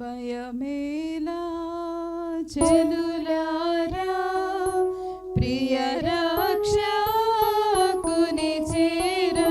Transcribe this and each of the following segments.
భయమేలా చెలులారా ప్రియ రక్షకుని చేరా.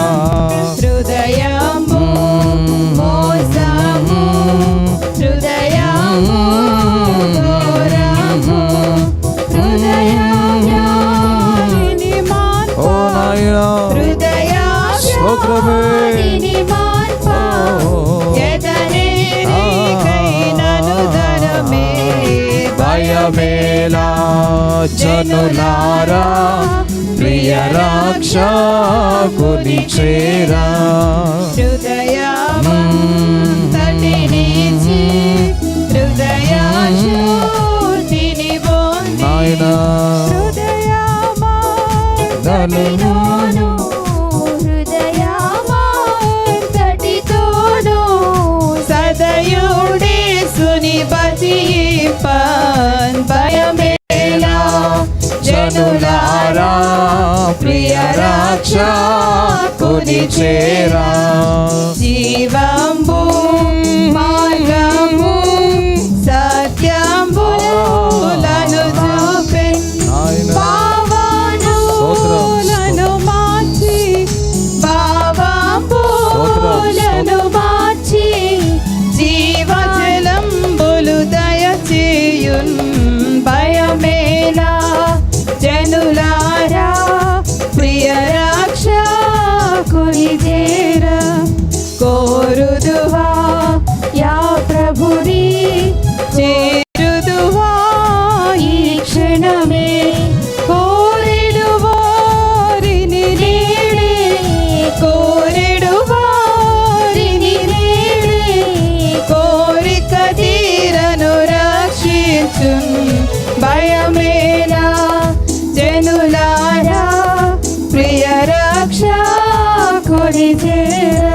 జనులారా ప్రియ రాక్షకుని చేరా హృదయా తటిని ప్రాణులారా ప్రియ రాక్ష కొనిచేరా వచ్చున్ భయమేనా? జనులారా ప్రియ రక్షకుడి చేరా